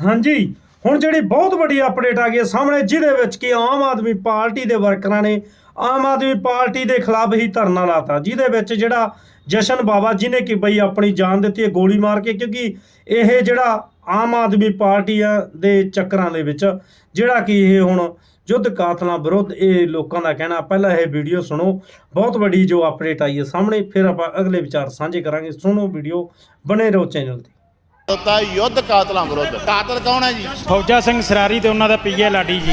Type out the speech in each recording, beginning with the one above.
ਹਾਂਜੀ, ਹੁਣ ਜਿਹੜੀ ਬਹੁਤ ਵੱਡੀ ਅਪਡੇਟ ਆ ਗਈ ਹੈ ਸਾਹਮਣੇ, ਜਿਹਦੇ ਵਿੱਚ ਕਿ ਆਮ ਆਦਮੀ ਪਾਰਟੀ ਦੇ ਵਰਕਰਾਂ ਨੇ ਆਮ ਆਦਮੀ ਪਾਰਟੀ ਦੇ ਖਿਲਾਫ ਹੀ ਧਰਨਾ ਲਾਤਾ, ਜਿਹਦੇ ਵਿੱਚ ਜਿਹੜਾ ਜਸ਼ਨ ਬਾਵਾ ਜਿਹਨੇ ਕਿ ਬਈ ਆਪਣੀ ਜਾਨ ਦਿੱਤੀ ਹੈ ਗੋਲੀ ਮਾਰ ਕੇ, ਕਿਉਂਕਿ ਇਹ ਜਿਹੜਾ ਆਮ ਆਦਮੀ ਪਾਰਟੀ ਆ ਦੇ ਚੱਕਰਾਂ ਦੇ ਵਿੱਚ, ਜਿਹੜਾ ਕਿ ਇਹ ਹੁਣ ਯੁੱਧ ਕਾਤਲਾਂ ਵਿਰੁੱਧ ਇਹ ਲੋਕਾਂ ਦਾ ਕਹਿਣਾ, ਪਹਿਲਾਂ ਇਹ ਵੀਡੀਓ ਸੁਣੋ, ਬਹੁਤ ਵੱਡੀ ਜੋ ਅਪਡੇਟ ਆਈ ਹੈ ਸਾਹਮਣੇ, ਫਿਰ ਆਪਾਂ ਅਗਲੇ ਵਿਚਾਰ ਸਾਂਝੇ ਕਰਾਂਗੇ, ਸੁਣੋ ਵੀਡੀਓ, ਬਣੇ ਰਹੋ ਚੈਨਲ ਤੇ। ਤਾਂ ਯੁੱਧ ਕਾਤਲਾਂ ਵਿਰੁੱਧ। ਕਾਤਲ ਕੌਣ ਹੈ ਜੀ? ਫੌਜਾ ਸਿੰਘ ਸਰਾਰੀ ਤੇ ਉਹਨਾਂ ਦਾ ਪੀਏ ਲਾਡੀ ਜੀ।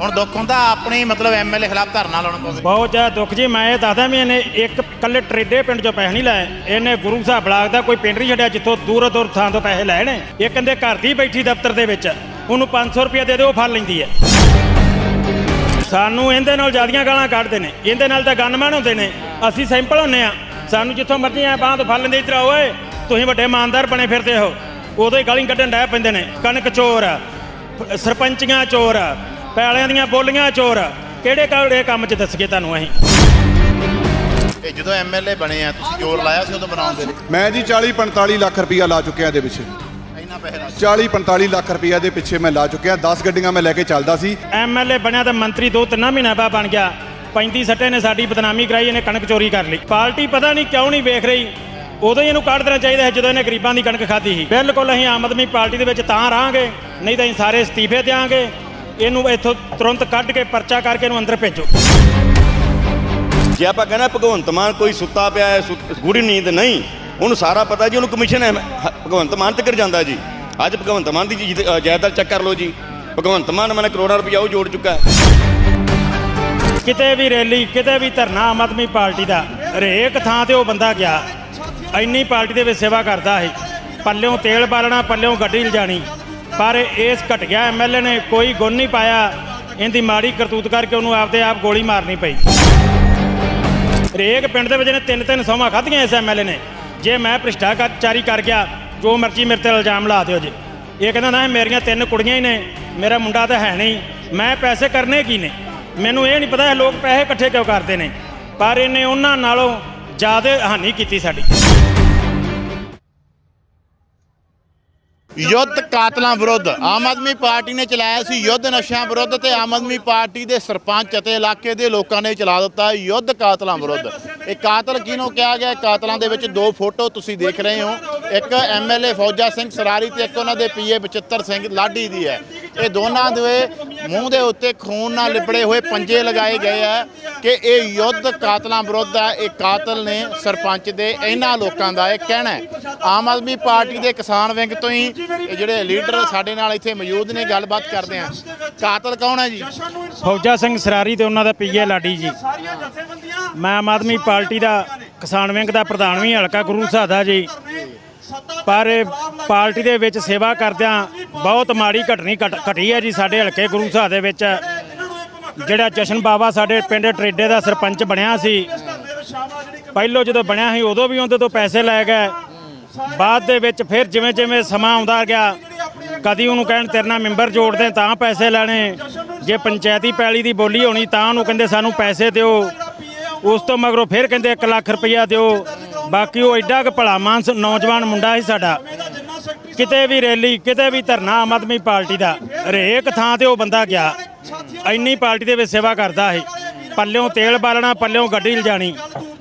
ਹੁਣ ਦੁੱਖ ਹੁੰਦਾ ਆਪਣੀ ਮਤਲਬ ਐਮਐਲਏ ਖਿਲਾਫ ਧਰਨਾ ਲਾਉਣ ਪਵੇ ਬਹੁਤ ਜ਼ਿਆਦਾ ਦੁੱਖ ਜੀ ਮੈਂ ਇਹ ਦੱਸਦਾ ਵੀ ਇਹਨੇ ਇੱਕ ਕੱਲੇ ਟਰੇਡੇ ਪਿੰਡ ਚੋਂ ਪੈਸੇ ਨਹੀਂ ਲਏ। ਇਹਨੇ ਗੁਰੂ ਸਾਹਿਬ ਬਲਾਕ ਦਾ ਕੋਈ ਪਿੰਡ ਨਹੀਂ ਛੱਡਿਆ ਜਿੱਥੋਂ ਦੂਰੋਂ ਦੂਰ ਥਾਂ ਤੋਂ ਪੈਸੇ ਲਏ ਨੇ। ਇਹ ਕਹਿੰਦੇ ਘਰ ਦੀ ਬੈਠੀ ਦਫ਼ਤਰ ਦੇ ਵਿੱਚ। ਉਹਨੂੰ 500 ਰੁਪਏ ਦੇ ਦਿਓ ਉਹ ਫੜ ਲੈਂਦੀ ਹੈ। ਸਾਨੂੰ ਇਹਦੇ ਨਾਲ ਜਿਆਦੀਆਂ ਗਾਲਾਂ ਕੱਢਦੇ ਨੇ। ਇਹਦੇ ਨਾਲ ਤਾਂ ਗਨਮੈਨ ਹੁੰਦੇ ਨੇ। ਅਸੀਂ ਸਿੰਪਲ ਹੁੰਨੇ ਆ ਸਾਨੂੰ ਜਿੱਥੋਂ ਮਰਜ਼ੀ ਆ ਬਾਂਹ ਤੋਂ ਫੜ ਲੈਂਦੇ ਇਧਰ ਓਏ। ਤੁਸੀਂ ਵੱਡੇ ਇਮਾਨਦਾਰ ਬਣੇ ਫਿਰਦੇ ਹੋ। ਉਦੋਂ ਹੀ ਗਾਲੀ ਕੱਢਣ ਡੈ ਪੈਂਦੇ ਨੇ। ਕਣਕ ਚੋਰ ਸਰਪੰਚੀਆਂ ਚੋਰ ਆ, ਪੈਲਿਆਂ ਦੀਆਂ ਬੋਲੀਆਂ ਚੋਰ। ਆ। ਕਿਹੜੇ ਕਿਹੜੇ ਕੰਮ 'ਚ ਦੱਸਗੇ ਤੁਹਾਨੂੰ ਅਸੀਂ? ਇਹ ਜਦੋਂ ਐਮਐਲਏ ਬਣੇ ਆ ਤੁਸੀਂ ਜ਼ੋਰ ਲਾਇਆ ਸੀ ਉਦੋਂ ਬਣਾਉਣ ਦੇ ਲਈ ਮੈਂ ਜੀ 40 45 ਲੱਖ ਰੁਪਈਆ ਲਾ ਚੁੱਕਿਆ ਇਹਦੇ ਪਿੱਛੇ। ਇੰਨਾ ਪੈਸੇ ਲਾ 40 45 ਲੱਖ ਰੁਪਈਆ ਦੇ ਪਿੱਛੇ ਮੈਂ ਲਾ ਚੁੱਕਿਆ। 10 ਗੱਡੀਆਂ ਮੈਂ ਲੈ ਕੇ ਚੱਲਦਾ ਸੀ। ਐਮਐਲਏ ਬਣਿਆ ਤਾਂ ਮੰਤਰੀ ਦੋ ਤਿੰਨਾਂ ਮਹੀਨਾ ਬਾਅਦ ਬਣ ਗਿਆ। 35 ਸੱਟੇ ਨੇ ਸਾਡੀ ਬਦਨਾਮੀ ਕਰਾਈ ਇਹਨੇ ਕਣਕ ਚੋਰੀ ਕਰ ਲਈ। ਪਾਰਟੀ ਪਤਾ ਨਹੀਂ ਕਿਉਂ ਨਹੀਂ ਵੇਖ ਰਹੀ। ਉਦੋਂ ਹੀ ਇਹਨੂੰ ਕੱਢ ਦੇਣਾ ਚਾਹੀਦਾ ਹੈ ਜਦੋਂ ਇਹਨੇ ਗਰੀਬਾਂ ਦੀ ਕਣਕ ਖਾਧੀ ਸੀ। ਬਿਲਕੁਲ ਅਸੀਂ ਆਮ ਆਦਮੀ ਪਾਰਟੀ ਦੇ ਵਿੱਚ ਤਾਂ ਰਹਾਂਗੇ ਨਹੀਂ ਤਾਂ ਅਸੀਂ ਸਾਰੇ ਅਸਤੀਫੇ ਦਿਆਂਗੇ। ਇਹਨੂੰ ਇੱਥੋਂ ਤੁਰੰਤ ਕੱਢ ਕੇ ਪਰਚਾ ਕਰਕੇ ਇਹਨੂੰ ਅੰਦਰ ਭੇਜੋ। ਜੇ ਆਪਾਂ ਕਹਿੰਦਾ ਭਗਵੰਤ ਮਾਨ ਕੋਈ ਸੁੱਤਾ ਪਿਆ ਹੈ ਗੂੜੀ ਨੀਂਦ ਨਹੀਂ ਉਹਨੂੰ ਸਾਰਾ ਪਤਾ ਜੀ ਉਹਨੂੰ ਕਮਿਸ਼ਨ ਹੈ ਭਗਵੰਤ ਮਾਨ ਤੱਕ ਜਾਂਦਾ ਜੀ। ਅੱਜ ਭਗਵੰਤ ਮਾਨ ਦੀ ਜਾਇਦਾਦ ਚੈੱਕ ਕਰ ਲਓ ਜੀ। ਭਗਵੰਤ ਮਾਨ ਮੈਨੇ ਕਰੋੜਾਂ ਰੁਪਇਆ ਉਹ ਜੋੜ ਚੁੱਕਾ ਹੈ। ਕਿਤੇ ਵੀ ਰੈਲੀ ਕਿਤੇ ਵੀ ਧਰਨਾ ਆਮ ਆਦਮੀ ਪਾਰਟੀ ਦਾ ਹਰੇਕ ਥਾਂ ਤੇ ਉਹ ਬੰਦਾ ਗਿਆ। ਇੰਨੀ ਪਾਰਟੀ ਦੇ ਵਿੱਚ ਸੇਵਾ ਕਰਦਾ ਸੀ। ਪੱਲਿਓਂ ਤੇਲ ਬਾਲਣਾ, ਪੱਲਿਓਂ ਗੱਡੀ ਲਿਜਾਣੀ। ਪਰ ਇਸ ਘਟਿਆ ਐਮਐਲਏ ਨੇ ਕੋਈ ਗੁਣ ਨਹੀਂ ਪਾਇਆ। ਇਹਦੀ ਮਾੜੀ ਕਰਤੂਤ ਕਰਕੇ ਉਹਨੂੰ ਆਪਦੇ ਆਪ ਗੋਲੀ ਮਾਰਨੀ ਪਈ। ਹਰੇਕ ਪਿੰਡ ਦੇ ਵਿੱਚ ਨੇ ਤਿੰਨ ਤਿੰਨ ਸੌਵਾਂ ਖਾਧੀਆਂ ਇਸ ਐਮਐਲਏ ਨੇ। ਜੇ ਮੈਂ ਭ੍ਰਿਸ਼ਟਾਚਾਰੀ ਕਰ ਗਿਆ, ਜੋ ਮਰਜ਼ੀ ਮੇਰੇ ਤੇ ਇਲਜ਼ਾਮ ਲਾ ਦਿਓ ਜੀ। ਇਹ ਕਹਿੰਦਾ, ਨਾ, ਮੇਰੀਆਂ ਤਿੰਨ ਕੁੜੀਆਂ ਹੀ ਨੇ, ਮੇਰਾ ਮੁੰਡਾ ਤਾਂ ਹੈ ਨਹੀਂ। ਮੈਂ ਪੈਸੇ ਕਰਨੇ ਕੀ ਨੇ? ਮੈਨੂੰ ਇਹ ਨਹੀਂ ਪਤਾ ਇਹ ਲੋਕ ਪੈਸੇ ਇਕੱਠੇ ਕਿਉਂ ਕਰਦੇ ਨੇ? ਪਰ ਇਹਨੇ ਉਹਨਾਂ ਨਾਲੋਂ ਜ਼ਿਆਦਾ ਹਾਨੀ ਕੀਤੀ ਸਾਡੀ। ਯੁੱਧ ਕਾਤਲਾਂ ਵਿਰੁੱਧ। ਆਮ ਆਦਮੀ ਪਾਰਟੀ ਨੇ ਚਲਾਇਆ ਸੀ ਯੁੱਧ ਨਸ਼ਿਆਂ ਵਿਰੁੱਧ ਤੇ ਆਮ ਆਦਮੀ ਪਾਰਟੀ ਦੇ ਸਰਪੰਚ ਅਤੇ ਇਲਾਕੇ ਦੇ ਲੋਕਾਂ ਨੇ ਚਲਾ ਦਿੱਤਾ ਯੁੱਧ ਕਾਤਲਾਂ ਵਿਰੁੱਧ। ਇਹ ਕਾਤਲ ਕਿਹਨੂੰ ਕਿਹਾ ਗਿਆ? ਕਾਤਲਾਂ ਦੇ ਵਿੱਚ ਦੋ ਫੋਟੋ ਤੁਸੀਂ ਦੇਖ ਰਹੇ ਹੋ। ਇੱਕ ਐਮਐਲਏ ਫੌਜਾ ਸਿੰਘ ਸਰਾਰੀ ਤੇ ਇੱਕ ਉਹਨਾਂ ਦੇ ਪੀਏ ਬਚਿੱਤਰ ਸਿੰਘ ਲਾਡੀ ਦੀ ਹੈ। ਇਹ ਦੋਨਾਂ ਦੇ ਮੂੰਹ ਦੇ ਉੱਤੇ ਖੂਨ ਨਾਲ ਲਿਬੜੇ ਹੋਏ ਪੰਜੇ ਲਗਾਏ ਗਏ ਆ ਕਿ ਇਹ ਯੁੱਧ ਕਾਤਲਾਂ ਵਿਰੁੱਧ ਹੈ ਇਹ ਕਾਤਲ ਨੇ ਸਰਪੰਚ ਦੇ ਇਹਨਾਂ ਲੋਕਾਂ ਦਾ ਇਹ ਕਹਿਣਾ ਆਮ ਆਦਮੀ ਪਾਰਟੀ ਦੇ ਕਿਸਾਨ ਵਿੰਗ ਤੋਂ ਹੀ ਇਹ ਜਿਹੜੇ ਲੀਡਰ ਸਾਡੇ ਨਾਲ ਇੱਥੇ ਮੌਜੂਦ ਨੇ, ਗੱਲਬਾਤ ਕਰਦੇ ਆ। ਕਾਤਲ ਕੌਣ ਹੈ ਜੀ? ਫੌਜਾ ਸਿੰਘ ਸਰਾਰੀ ਤੇ ਉਹਨਾਂ ਦਾ ਪੀਏ ਲਾਡੀ ਜੀ। ਮੈਂ ਆਮ ਆਦਮੀ ਪਾਰਟੀ ਦਾ ਕਿਸਾਨ ਵਿੰਗ ਦਾ ਪ੍ਰਧਾਨ ਵੀ, ਹਲਕਾ ਗੁਰੂ ਸਾਹਿਦਾ ਜੀ। ਪਰ ਪਾਰਟੀ ਦੇ ਵਿੱਚ ਸੇਵਾ ਕਰਦਿਆਂ ਬਹੁਤ ਮਾੜੀ ਘਟਨੀ ਘਟ- ਘਟੀ ਹੈ ਜੀ ਸਾਡੇ ਹਲਕੇ ਗੁਰੂ ਸਾਹਿਬ ਦੇ ਵਿੱਚ। ਜਿਹੜਾ ਜਸ਼ਨ ਬਾਵਾ ਸਾਡੇ ਪਿੰਡ ਟਰੇਡੇ ਦਾ ਸਰਪੰਚ ਬਣਿਆ ਸੀ। ਪਹਿਲੋਂ ਜਦੋਂ ਬਣਿਆ ਸੀ, ਉਦੋਂ ਵੀ ਉਹਦੇ ਤੋਂ ਪੈਸੇ ਲੈ ਗਏ। ਬਾਅਦ ਦੇ ਵਿੱਚ ਫਿਰ ਜਿਵੇਂ ਜਿਵੇਂ ਸਮਾਂ ਆਉਂਦਾ ਗਿਆ, ਕਦੀ ਉਹਨੂੰ ਕਹਿਣ ਤੇਰੇ ਨਾਲ ਮੈਂਬਰ ਜੋੜਦੇ ਤਾਂ ਪੈਸੇ ਲੈਣੇ। ਜੇ ਪੰਚਾਇਤੀ ਪੈਲੀ ਦੀ ਬੋਲੀ ਹੋਣੀ, ਤਾਂ ਉਹਨੂੰ ਕਹਿੰਦੇ ਸਾਨੂੰ ਪੈਸੇ ਦਿਓ। ਉਸ ਤੋਂ ਮਗਰੋਂ ਫਿਰ ਕਹਿੰਦੇ 1 ਲੱਖ ਰੁਪਈਆ ਦਿਓ। ਬਾਕੀ ਉਹ ਐਡਾ ਕੁ ਭਲਾ ਮਾਨਸ ਨੌਜਵਾਨ ਮੁੰਡਾ ਸੀ ਸਾਡਾ। ਕਿਤੇ ਵੀ ਰੈਲੀ, ਕਿਤੇ ਵੀ ਧਰਨਾ ਆਮ ਆਦਮੀ ਪਾਰਟੀ ਦਾ, ਹਰੇਕ ਥਾਂ ਤੇ ਉਹ ਬੰਦਾ ਗਿਆ। ਇੰਨੀ ਪਾਰਟੀ ਦੇ ਵਿੱਚ ਸੇਵਾ ਕਰਦਾ ਸੀ। ਪੱਲਿਓਂ ਤੇਲ ਬਾਲਣਾ, ਪੱਲਿਓਂ ਗੱਡੀ ਲਿਜਾਣੀ।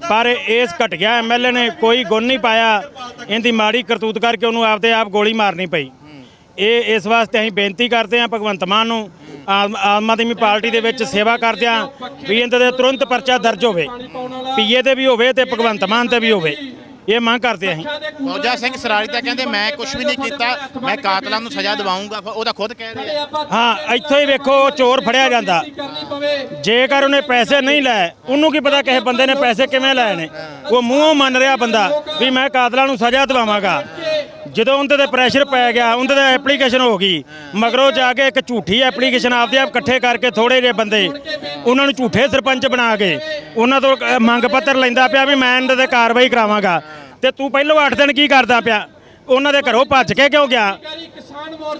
ਪਰ ਇਸ ਘਟਿਆ ਐਮਐਲਏ ਨੇ, ਕੋਈ ਗੁਣ ਨਹੀਂ ਪਾਇਆ। ਇਹਦੀ ਮਾੜੀ ਕਰਤੂਤ ਕਰਕੇ ਉਹਨੂੰ ਆਪਦੇ ਆਪ ਗੋਲੀ ਮਾਰਨੀ ਪਈ। ਇਹ ਇਸ ਵਾਸਤੇ ਅਸੀਂ ਬੇਨਤੀ ਕਰਦੇ ਹਾਂ ਭਗਵੰਤ ਮਾਨ ਨੂੰ, ਆਮ ਆਮ ਆਦਮੀ ਪਾਰਟੀ ਦੇ ਵਿੱਚ ਸੇਵਾ ਕਰਦਿਆਂ ਵੀ ਇਹਦੇ ਤੇ ਤੁਰੰਤ ਪਰਚਾ ਦਰਜ ਹੋਵੇ। ਪੀਏ ਤੇ ਵੀ ਹੋਵੇ ਤੇ ਭਗਵੰਤ ਮਾਨ ਤੇ ਵੀ ਹੋਵੇ। ਇਹ ਮੰਗ ਕਰਦੇ ਅਸੀਂ। ਫੌਜਾ ਸਿੰਘ ਸਰਾਰੀ ਤਾਂ ਕਹਿੰਦੇ ਮੈਂ ਕੁਝ ਵੀ ਨਹੀਂ ਕੀਤਾ ਮੈਂ ਕਾਤਲਾਂ ਨੂੰ ਸਜ਼ਾ ਦਿਵਾਉਂਗਾ। ਉਹਦਾ ਖੁਦ ਕਹਿ ਰਿਹਾ। ਹਾਂ ਇੱਥੋਂ ਹੀ ਵੇਖੋ ਉਹ ਚੋਰ ਫੜਿਆ ਜਾਂਦਾ। ਜੇਕਰ ਉਹਨੇ ਪੈਸੇ ਨਹੀਂ ਲਏ ਉਹਨੂੰ ਕੀ ਪਤਾ ਕਿਸੇ ਬੰਦੇ ਨੇ ਪੈਸੇ ਕਿਵੇਂ ਲਏ ਨੇ? ਉਹ ਮੂੰਹੋਂ ਮੰਨ ਰਿਹਾ ਬੰਦਾ ਵੀ ਮੈਂ ਕਾਤਲਾਂ ਨੂੰ ਸਜ਼ਾ ਦਿਵਾਵਾਂਗਾ। ਜਦੋਂ ਉਹਦੇ ਤੇ ਪ੍ਰੈਸ਼ਰ ਪੈ ਗਿਆ, ਉਹਦੇ ਤੇ ਐਪਲੀਕੇਸ਼ਨ ਹੋ ਗਈ। ਮਗਰੋਂ ਜਾ ਕੇ ਇੱਕ ਝੂਠੀ ਐਪਲੀਕੇਸ਼ਨ ਆਪਦੇ ਆਪ ਇਕੱਠੇ ਕਰਕੇ ਥੋੜੇ ਜਿਹੇ ਬੰਦੇ, ਉਹਨਾਂ ਨੂੰ ਝੂਠੇ ਸਰਪੰਚ ਬਣਾ ਕੇ, ਉਹਨਾਂ ਤੋਂ ਮੰਗ ਪੱਤਰ ਲੈਂਦਾ ਪਿਆ ਵੀ ਮੈਂ ਇਹਨਾਂ ਤੇ ਕਾਰਵਾਈ ਕਰਾਵਾਂਗਾ। ਤੇ ਤੂੰ ਪਹਿਲੋਂ 8 ਦਿਨ ਕੀ ਕਰਦਾ ਪਿਆ? ਉਹਨਾਂ ਦੇ ਘਰੋਂ ਭੱਜ ਕੇ ਕਿਉਂ ਗਿਆ?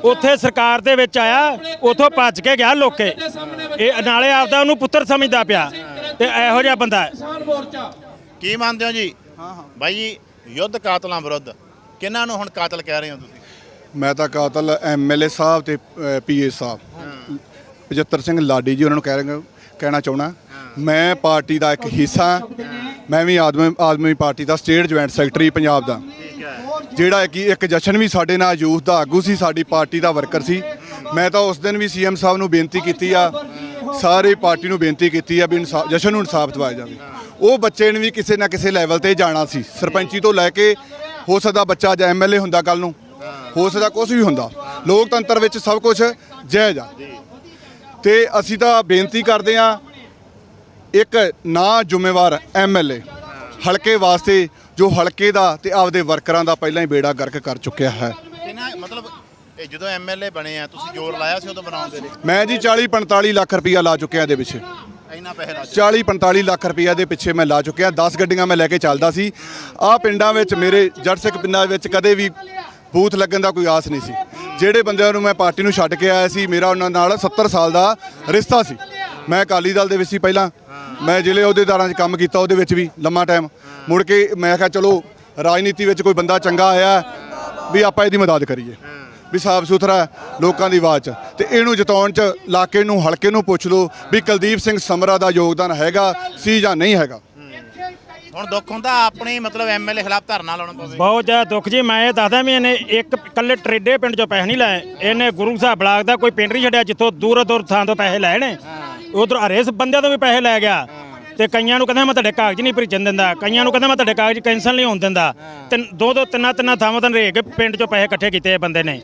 ਉੱਥੇ ਸਰਕਾਰ ਦੇ ਵਿੱਚ ਆਇਆ, ਉੱਥੋਂ ਭੱਜ ਕੇ ਗਿਆ ਲੋਕੇ। ਇਹ ਨਾਲੇ ਆਪਦਾ ਉਹਨੂੰ ਪੁੱਤਰ ਸਮਝਦਾ ਪਿਆ। ਤੇ ਇਹੋ ਜਿਹਾ ਬੰਦਾ ਕੀ ਮੰਨਦੇ ਹੋ ਜੀ? ਹਾਂ ਹਾਂ ਬਾਈ ਜੀ, ਯੁੱਧ ਕਾਤਲਾਂ ਵਿਰੁੱਧ। ਕਿਹਨਾਂ ਨੂੰ ਹੁਣ ਕਾਤਲ ਕਹਿ ਰਹੇ ਹੋ ਤੁਸੀਂ? ਮੈਂ ਤਾਂ ਕਾਤਲ ਐਮਐਲਏ ਸਾਹਿਬ ਤੇ ਪੀਏ ਸਾਹਿਬ। 75 ਸਿੰਘ ਲਾਡੀ ਜੀ ਉਹਨਾਂ ਨੂੰ ਕਹਿ ਰਿਹਾ ਕਹਿਣਾ ਚਾਹਣਾ ਮੈਂ ਪਾਰਟੀ ਦਾ ਇੱਕ ਹਿੱਸਾ। ਮੈਂ ਵੀ ਆਦਮੀ ਆਦਮੀ ਪਾਰਟੀ ਦਾ ਸਟੇਟ ਜੁਆਇੰਟ ਸੈਕਟਰੀ ਪੰਜਾਬ ਦਾ। ਜਿਹੜਾ ਕਿ ਇੱਕ ਜਸ਼ਨ ਵੀ ਸਾਡੇ ਨਾਲ ਯੂਥ ਦਾ ਆਗੂ ਸੀ ਸਾਡੀ ਪਾਰਟੀ ਦਾ ਵਰਕਰ ਸੀ। ਮੈਂ ਤਾਂ ਉਸ ਦਿਨ ਵੀ ਸੀਐਮ ਸਾਹਿਬ ਨੂੰ ਬੇਨਤੀ ਕੀਤੀ ਆ। ਸਾਰੇ ਪਾਰਟੀ ਨੂੰ ਬੇਨਤੀ ਕੀਤੀ ਆ ਵੀ ਜਸ਼ਨ ਨੂੰ ਇਨਸਾਫ ਦਿਵਾਇਆ ਜਾਵੇ। ਉਹ ਬੱਚੇ ਨੇ ਵੀ ਕਿਸੇ ਨਾ ਕਿਸੇ ਲੈਵਲ ਤੇ ਜਾਣਾ ਸੀ। ਸਰਪੰਚੀ ਤੋਂ ਲੈ ਕੇ ਹੋ ਸਕਦਾ ਬੱਚਾ ਅੱਜ ਐਮਐਲਏ ਹੁੰਦਾ ਕੱਲ ਨੂੰ। ਹੋ ਸਕਦਾ ਕੁਝ ਵੀ ਹੁੰਦਾ। ਲੋਕਤੰਤਰ ਵਿੱਚ ਸਭ ਕੁਝ ਜਾਇਜ਼ ਆ। ਤੇ ਅਸੀਂ ਤਾਂ ਬੇਨਤੀ ਕਰਦੇ ਆ ਇੱਕ ਨਾ ਜ਼ਿੰਮੇਵਾਰ ਐਮਐਲਏ ਹਲਕੇ ਵਾਸਤੇ ਜੋ ਹਲਕੇ ਦਾ ਤੇ ਆਪਦੇ ਵਰਕਰਾਂ ਦਾ ਪਹਿਲਾਂ ਹੀ ਬੇੜਾ ਗਰਕ ਕਰ ਚੁੱਕਿਆ ਹੈ। ਮਤਲਬ ਇਹ ਜਦੋਂ ਐਮਐਲਏ ਬਣੇ ਆ ਤੁਸੀਂ ਜ਼ੋਰ ਲਾਇਆ ਸੀ ਉਦੋਂ ਬਣਾਉਣ ਦੇ ਲਈ ਮੈਂ ਜੀ 40 45 ਲੱਖ ਰੁਪਇਆ ਲਾ ਚੁੱਕਿਆ ਇਹਦੇ ਪਿੱਛੇ ਇੰਨਾ ਪੈਸੇ ਲਾ 40 45 ਲੱਖ ਰੁਪਈਆ ਦੇ ਪਿੱਛੇ ਮੈਂ ਲਾ ਚੁੱਕਿਆ। 10 ਗੱਡੀਆਂ ਮੈਂ ਲੈ ਕੇ ਚੱਲਦਾ ਸੀ। ਆਹ ਪਿੰਡਾਂ ਵਿੱਚ ਮੇਰੇ ਜੜਸਿੱਖ ਪਿੰਡਾਂ ਵਿੱਚ ਕਦੇ ਵੀ ਬੂਥ ਲੱਗਣ ਦਾ ਕੋਈ ਆਸ ਨਹੀਂ ਸੀ। ਜਿਹੜੇ ਬੰਦਿਆਂ ਨੂੰ ਮੈਂ ਪਾਰਟੀ ਨੂੰ ਛੱਡ ਕੇ ਆਇਆ ਸੀ, ਮੇਰਾ ਉਹਨਾਂ ਨਾਲ 70 ਸਾਲ ਦਾ ਰਿਸ਼ਤਾ ਸੀ। ਮੈਂ ਅਕਾਲੀ ਦਲ ਦੇ ਵਿੱਚ ਸੀ ਪਹਿਲਾਂ। ਮੈਂ ਜ਼ਿਲ੍ਹੇ ਅਹੁਦੇਦਾਰਾਂ 'ਚ ਕੰਮ ਕੀਤਾ, ਉਹਦੇ ਵਿੱਚ ਵੀ ਲੰਮਾ ਟਾਈਮ ਮੁੜ ਕੇ ਮੈਂ ਕਿਹਾ, ਚਲੋ, ਰਾਜਨੀਤੀ ਵਿੱਚ ਕੋਈ ਬੰਦਾ ਚੰਗਾ ਆਇਆ ਵੀ ਆਪਾਂ ਇਹਦੀ ਮਦਦ ਕਰੀਏ। ਵੀ ਸਾਫ਼ ਸੁਥਰਾ ਲੋਕਾਂ ਦੀ ਆਵਾਜ਼ 'ਚ। ਤੇ ਇਹਨੂੰ ਜਿਤਾਉਣ 'ਚ ਇਲਾਕੇ ਨੂੰ ਹਲਕੇ ਨੂੰ ਪੁੱਛ ਲਓ ਵੀ ਕੁਲਦੀਪ ਸਿੰਘ ਸਮਰਾ ਦਾ ਯੋਗਦਾਨ ਹੈਗਾ ਸੀ ਜਾਂ ਨਹੀਂ ਹੈਗਾ। ਹੁਣ ਦੁੱਖ ਹੁੰਦਾ ਆਪਣੇ ਮਤਲਬ ਐਮਐਲਏ ਖਿਲਾਫ ਧਰਨਾ ਲਾਉਣਾ ਪਵੇ। ਬਹੁਤ ਜ਼ਿਆਦਾ ਦੁੱਖ ਜੀ ਮੈਂ ਇਹ ਦੱਸਦਾ ਵੀ ਇਹਨੇ ਇੱਕ ਇਕੱਲੇ ਟਰੇਡੇ ਪਿੰਡ ਚੋਂ ਪੈਸੇ ਨਹੀਂ ਲਾਏ। ਇਹਨੇ ਗੁਰੂ ਸਾਹਿਬ ਬਲਾਕ ਦਾ ਕੋਈ ਪਿੰਡ ਨਹੀਂ ਛੱਡਿਆ ਜਿੱਥੋਂ ਦੂਰੋਂ ਦੂਰ ਥਾਂ ਤੋਂ ਪੈਸੇ ਲਏ ਨੇ। ਉਧਰ ਹਰੇਸ ਬੰਦਿਆਂ ਤੋਂ ਵੀ ਪੈਸੇ ਲੈ ਗਿਆ। ਤੇ ਕਈਆਂ ਨੂੰ ਕਹਿੰਦਾ ਮੈਂ ਤੁਹਾਡੇ ਕਾਗਜ਼ ਨਹੀਂ ਭੇਜਣ ਦਿੰਦਾ ਕਈਆਂ ਨੂੰ ਕਹਿੰਦਾ ਮੈਂ ਤੁਹਾਡੇ ਕਾਗਜ਼ ਕੈਂਸਲ ਨਹੀਂ ਹੋਣ ਦਿੰਦਾ। ਤੇ ਦੋ ਦੋ ਤਿੰਨਾਂ ਤਿੰਨਾਂ ਥਾਵਾਂ ਤੋਂ ਰੇਕ ਪਿੰਡ ਚੋਂ ਪੈਸੇ ਇਕੱਠੇ ਕੀਤੇ ਇਹ ਬੰਦੇ ਨੇ।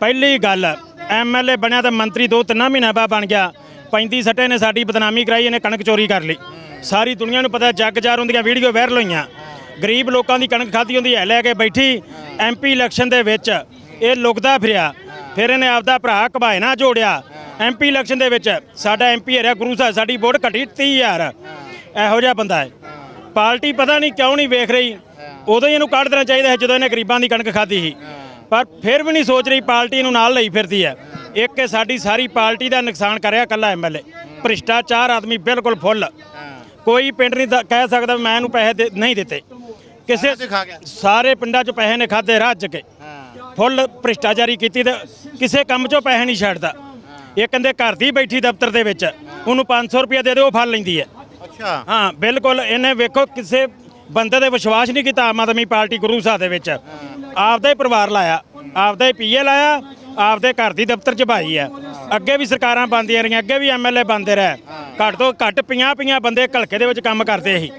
ਪਹਿਲੀ ਗੱਲ ਐਮਐਲਏ ਬਣਿਆ ਤਾਂ ਮੰਤਰੀ ਦੋ ਤਿੰਨਾਂ ਮਹੀਨਾ ਬਾਅਦ ਬਣ ਗਿਆ। ਪੈਂਤੀ ਸੱਟੇ ਨੇ ਸਾਡੀ ਬਦਨਾਮੀ ਕਰਾਈ ਇਹਨੇ ਕਣਕ ਚੋਰੀ ਕਰ ਲਈ। ਸਾਰੀ ਦੁਨੀਆ ਨੂੰ ਪਤਾ ਜੱਗ ਜਾਰ ਹੁੰਦੀਆਂ ਵੀਡੀਓ ਵਾਇਰਲ ਹੋਈਆਂ। ਗਰੀਬ ਲੋਕਾਂ ਦੀ ਕਣਕ ਖਾਦੀ ਹੁੰਦੀ ਹੈ ਲੈ ਕੇ ਬੈਠੀ ਐਮਪੀ ਇਲੈਕਸ਼ਨ ਦੇ ਵਿੱਚ ਇਹ ਲੁਕਦਾ ਫਿਰਿਆ। ਫਿਰ ਇਹਨੇ ਆਪਦਾ ਭਰਾ ਨਾਲ ਜੋੜਿਆ। ਐਮਪੀ ਇਲੈਕਸ਼ਨ ਦੇ ਵਿੱਚ ਸਾਡਾ ਐਮਪੀ ਹਰਿਆ ਗੁਰੂ ਸਾਹਿਬ ਸਾਡੀ ਵੋਟ ਘਟੀ 30000 ਇਹੋ ਜਿਹਾ ਬੰਦਾ ਹੈ। ਪਾਰਟੀ ਪਤਾ ਨਹੀਂ ਕਿਉਂ ਨਹੀਂ ਵੇਖ ਰਹੀ। ਉਦੋਂ ਹੀ ਇਹਨੂੰ ਕੱਢ ਦੇਣਾ ਚਾਹੀਦਾ ਹੈ ਜਦੋਂ ਇਹਨੇ ਗਰੀਬਾਂ ਦੀ ਕਣਕ ਖਾਧੀ ਸੀ। ਪਰ ਫਿਰ ਵੀ ਨਹੀਂ ਸੋਚ ਰਹੀ ਪਾਰਟੀ ਨੂੰ ਨਾਲ ਲਈ ਫਿਰਦੀ ਹੈ। ਇੱਕ ਇਹ ਸਾਡੀ ਸਾਰੀ ਪਾਰਟੀ ਦਾ ਨੁਕਸਾਨ ਕਰਿਆ ਕੱਲਾ ਐਮਐਲਏ ਭ੍ਰਿਸ਼ਟਾਚਾਰ ਆਦਮੀ ਬਿਲਕੁਲ ਫੁੱਲ। ਕੋਈ ਪਿੰਡ ਨਹੀਂ ਦ- ਕਹਿ ਸਕਦਾ ਮੈਂ ਇਹਨੂੰ ਪੈਸੇ ਦੇ- ਨਹੀਂ ਦਿੱਤੇ। ਕਿਸੇ ਸਾਰੇ ਪਿੰਡਾਂ 'ਚ ਪੈਸੇ ਨੇ ਖਾਦੇ ਰੱਜ ਕੇ। ਫੁੱਲ ਭ੍ਰਿਸ਼ਟਾਚਾਰੀ ਕੀਤੀ ਤੇ ਕਿਸੇ ਕੰਮ 'ਚੋਂ ਪੈਸੇ ਨਹੀਂ ਛੱਡਦਾ। ਇਹ ਕਹਿੰਦੇ ਘਰ ਦੀ ਬੈਠੀ ਦਫ਼ਤਰ ਦੇ ਵਿੱਚ। ਉਹਨੂੰ 500 ਰੁਪਏ ਦੇ ਦਿਓ ਉਹ ਫੜ ਲੈਂਦੀ ਹੈ। ਅੱਛਾ। ਹਾਂ, ਬਿਲਕੁਲ, ਇਹਨੇ ਵੇਖੋ ਕਿਸੇ ਬੰਦੇ ਤੇ ਵਿਸ਼ਵਾਸ ਨਹੀਂ ਕੀਤਾ ਆਮ ਆਦਮੀ ਪਾਰਟੀ ਗੁਰੂ ਸਾਹਿਬ ਦੇ ਵਿੱਚ। ਆਪਦਾ ਹੀ ਪਰਿਵਾਰ ਲਾਇਆ, ਆਪਦਾ ਹੀ ਪੀਏ ਲਾਇਆ, ਆਪਦੇ ਘਰ ਦੀ ਦਫ਼ਤਰ ਚ ਭਾਈ ਹੈ ਅੱਗੇ ਵੀ ਸਰਕਾਰਾਂ ਬੰਦੀਆਂ ਰਹੀਆਂ, ਅੱਗੇ ਵੀ ਐਮਐਲਏ ਬੰਦੇ ਰਹੇ। ਘੱਟ ਤੋਂ ਘੱਟ 50 50 ਬੰਦੇ ਘਲਕੇ ਦੇ ਵਿੱਚ ਕੰਮ ਕਰਦੇ ਸੀ।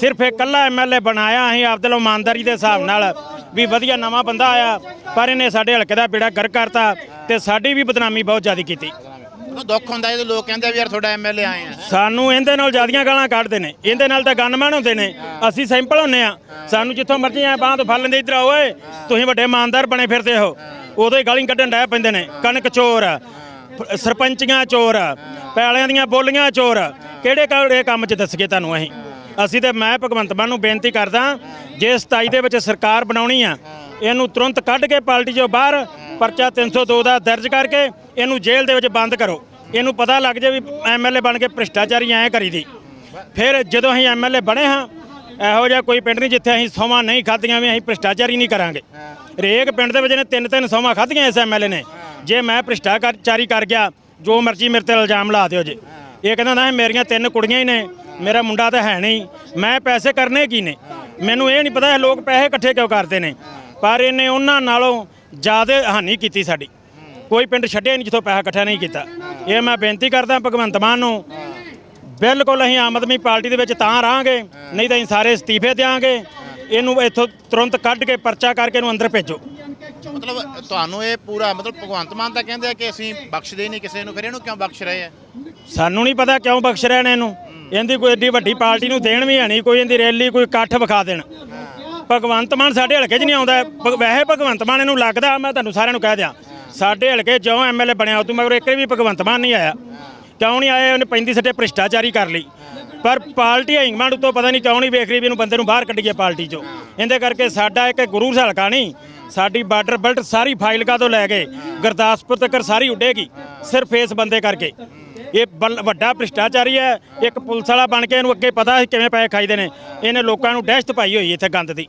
ਸਿਰਫ ਇੱਕ ਇਕੱਲਾ ਐਮਐਲਏ ਬਣਾਇਆ ਅਸੀਂ ਆਪਦੇ ਲੋ ਇਮਾਨਦਾਰੀ ਦੇ ਹਿਸਾਬ ਨਾਲ ਵੀ ਵਧੀਆ ਨਵਾਂ ਬੰਦਾ ਆਇਆ, ਪਰ ਇਹਨੇ ਸਾਡੇ ਹਲਕੇ ਦਾ ਬੇੜਾ ਗਰ ਕਰਤਾ ਤੇ ਸਾਡੀ ਵੀ ਬਦਨਾਮੀ ਬਹੁਤ ਜ਼ਿਆਦਾ ਕੀਤੀ। ਉਹ ਦੁੱਖ ਹੁੰਦਾ ਜਦੋਂ ਲੋਕ ਕਹਿੰਦੇ ਵੀ ਯਾਰ ਤੁਹਾਡਾ ਐਮਐਲਏ ਆਏ ਆ। ਸਾਨੂੰ ਇਹਦੇ ਨਾਲ ਜਿਆਦੀਆਂ ਗਾਲਾਂ ਕੱਢਦੇ ਨੇ। ਇਹਦੇ ਨਾਲ ਤਾਂ ਗਨਮੈਨ ਹੁੰਦੇ ਨੇ। ਅਸੀਂ ਸਿੰਪਲ ਹੁੰਨੇ ਆ। ਸਾਨੂੰ ਜਿੱਥੋਂ ਮਰਜ਼ੀ ਆ ਬਾਂਹ ਤੋਂ ਫੜ ਲੈਂਦੇ ਇਧਰ ਆਓ ਓਏ। ਤੁਸੀਂ ਵੱਡੇ ਇਮਾਨਦਾਰ ਬਣੇ ਫਿਰਦੇ ਹੋ। ਉਦੋਂ ਹੀ ਗਾਲੀ ਕੱਢਣ ਡੈ ਪੈਂਦੇ ਨੇ। ਕਣਕ ਚੋਰ ਸਰਪੰਚੀਆਂ ਚੋਰ ਪੈਲਿਆਂ ਦੀਆਂ ਬੋਲੀਆਂ ਚੋਰ ਕਿਹੜੇ ਕਿਹੜੇ ਕੰਮ 'ਚ ਦੱਸਗੇ ਤੁਹਾਨੂੰ ਅਸੀਂ? ਅਸੀਂ ਤੇ ਮੈਂ ਭਗਵੰਤ ਮਾਨ ਨੂੰ ਬੇਨਤੀ ਕਰਦਾ ਜੇ 27 ਦੇ ਵਿੱਚ ਸਰਕਾਰ ਬਣਾਉਣੀ ਆ ਇਹਨੂੰ ਤੁਰੰਤ ਕੱਢ ਕੇ ਪਾਰਟੀ ਚੋਂ ਬਾਹਰ ਪਰਚਾ 302 ਦਾ ਦਰਜ ਕਰਕੇ ਇਹਨੂੰ ਜੇਲ੍ਹ ਦੇ ਵਿੱਚ ਬੰਦ ਕਰੋ। ਇਹਨੂੰ ਪਤਾ ਲੱਗ ਜੇ ਵੀ ਐਮਐਲਏ ਬਣ ਕੇ ਭ੍ਰਿਸ਼ਟਾਚਾਰੀ ਐਂ ਕਰੀਦੀ ਫਿਰ ਜਦੋਂ ਅਸੀਂ ਐਮਐਲਏ ਬਣੇ ਹਾਂ, ਇਹੋ ਜਿਹਾ ਕੋਈ ਪਿੰਡ ਨਹੀਂ ਜਿੱਥੇ ਅਸੀਂ ਸੌਵਾਂ ਨਹੀਂ ਖਾਧੀਆਂ ਵੀ ਅਸੀਂ ਭ੍ਰਿਸ਼ਟਾਚਾਰੀ ਨਹੀਂ ਕਰਾਂਗੇ। ਹਰੇਕ ਪਿੰਡ ਦੇ ਵਿੱਚ ਨੇ ਤਿੰਨ ਤਿੰਨ ਸੌਵਾਂ ਖਾਧੀਆਂ ਇਸ ਐਮਐਲਏ ਨੇ। ਜੇ ਮੈਂ ਭ੍ਰਿਸ਼ਟਾਚਾਰੀ ਕਰ ਗਿਆ, ਜੋ ਮਰਜ਼ੀ ਮੇਰੇ ਤੇ ਇਲਜ਼ਾਮ ਲਾ ਦਿਓ ਜੇ। ਇਹ ਕਹਿੰਦਾ ਨਾ, ਮੇਰੀਆਂ ਤਿੰਨ ਕੁੜੀਆਂ ਹੀ ਨੇ, ਮੇਰਾ ਮੁੰਡਾ ਤਾਂ ਹੈ ਨਹੀਂ। ਮੈਂ ਪੈਸੇ ਕਰਨੇ ਕੀ ਨੇ? ਮੈਨੂੰ ਇਹ ਨਹੀਂ ਪਤਾ ਇਹ ਲੋਕ ਪੈਸੇ ਇਕੱਠੇ ਕਿਉਂ ਕਰਦੇ ਨੇ। ਪਰ ਇਹਨੇ ਉਹਨਾਂ ਨਾਲੋਂ ਜ਼ਿਆਦਾ ਹਾਨੀ ਕੀਤੀ ਸਾਡੀ। ਕੋਈ ਪਿੰਡ ਛੱਡਿਆ ਨਹੀਂ ਜਿੱਥੋਂ ਪੈਸਾ ਇਕੱਠਾ ਨਹੀਂ ਕੀਤਾ। ਇਹ ਮੈਂ ਬੇਨਤੀ ਕਰਦਾ ਭਗਵੰਤ ਮਾਨ ਨੂੰ ਬਿਲਕੁਲ ਅਸੀਂ ਆਮ ਆਦਮੀ ਪਾਰਟੀ ਦੇ ਵਿੱਚ ਤਾਂ ਰਹਾਂਗੇ ਨਹੀਂ ਤਾਂ ਅਸੀਂ ਸਾਰੇ ਅਸਤੀਫੇ ਦੇਾਂਗੇ ਇਹਨੂੰ ਇੱਥੋਂ ਤੁਰੰਤ ਕੱਢ ਕੇ ਪਰਚਾ ਕਰਕੇ ਇਹਨੂੰ ਅੰਦਰ ਭੇਜੋ। ਮਤਲਬ ਤੁਹਾਨੂੰ ਇਹ ਪੂਰਾ ਮਤਲਬ ਭਗਵੰਤ ਮਾਨ ਤਾਂ ਕਹਿੰਦੇ ਆ ਕਿ ਅਸੀਂ ਬਖਸ਼ਦੇ ਨਹੀਂ ਕਿਸੇ ਨੂੰ ਫਿਰ ਇਹਨੂੰ ਕਿਉਂ ਬਖਸ਼ ਰਹੇ ਆ? ਸਾਨੂੰ ਨਹੀਂ ਪਤਾ ਕਿਉਂ ਬਖਸ਼ ਰਹੇ ਨੇ ਇਹਨੂੰ। ਇਹਦੀ ਕੋਈ ਏਡੀ ਵੱਡੀ ਪਾਰਟੀ ਨੂੰ ਦੇਣ ਵੀ ਹੈ ਨਹੀਂ ਕੋਈ ਇਹਦੀ ਰੈਲੀ ਕੋਈ ਇਕੱਠ ਵਿਖਾ ਦੇਣ। ਭਗਵੰਤ ਮਾਨ ਸਾਡੇ ਹਲਕੇ 'ਚ ਨਹੀਂ ਆਉਂਦਾ। ਭ- ਵੈਸੇ ਭਗਵੰਤ ਮਾਨ ਇਹਨੂੰ ਲੱਗਦਾ, ਮੈਂ ਤੁਹਾਨੂੰ ਸਾਰਿਆਂ ਨੂੰ ਕਹਿ ਦਿਆਂ। ਸਾਡੇ ਹਲਕੇ ਜਿਉਂ ਐਮਐਲਏ ਬਣਿਆ ਉਦੋਂ ਮਗਰ ਇੱਕ ਵੀ ਭਗਵੰਤ ਮਾਨ ਨਹੀਂ ਆਇਆ। ਕਿਉਂ ਨਹੀਂ ਆਇਆ, ਉਹਨੇ ਪੈਂਦੀ ਸੱਟੇ ਭ੍ਰਿਸ਼ਟਾਚਾਰੀ ਕਰ ਲਈ। ਪਰ ਪਾਰਟੀ ਹਾਈਕਮਾਂਡ ਉੱਤੋਂ ਪਤਾ ਨਹੀਂ ਕਿਉਂ ਨਹੀਂ ਵੇਖ ਰਹੀ ਵੀ ਇਹਨੂੰ ਬੰਦੇ ਨੂੰ ਬਾਹਰ ਕੱਢੀਏ ਪਾਰਟੀ 'ਚੋਂ। ਇਹਦੇ ਕਰਕੇ ਸਾਡਾ ਇੱਕ ਗੁਰੂ ਹਲਕਾ ਨਹੀਂ, ਸਾਡੀ ਬਾਰਡਰ ਬੈਲਟ ਸਾਰੀ ਫਾਈਲਕਾ ਤੋਂ ਲੈ ਕੇ ਗੁਰਦਾਸਪੁਰ ਤੱਕ ਸਾਰੀ ਉੱਡੇਗੀ, ਸਿਰਫ ਇਸ ਬੰਦੇ ਕਰਕੇ। ਇਹ ਬਲ- ਵੱਡਾ ਭ੍ਰਿਸ਼ਟਾਚਾਰੀ ਹੈ ਇੱਕ ਪੁਲਿਸ ਵਾਲਾ ਬਣ ਕੇ ਇਹਨੂੰ ਅੱਗੇ ਪਤਾ ਸੀ ਕਿਵੇਂ ਪੈਸੇ ਖਾਈਦੇ ਨੇ। ਇਹਨੇ ਲੋਕਾਂ ਨੂੰ ਦਹਿਸ਼ਤ ਪਾਈ ਹੋਈ ਇੱਥੇ ਗੰਦ ਦੀ।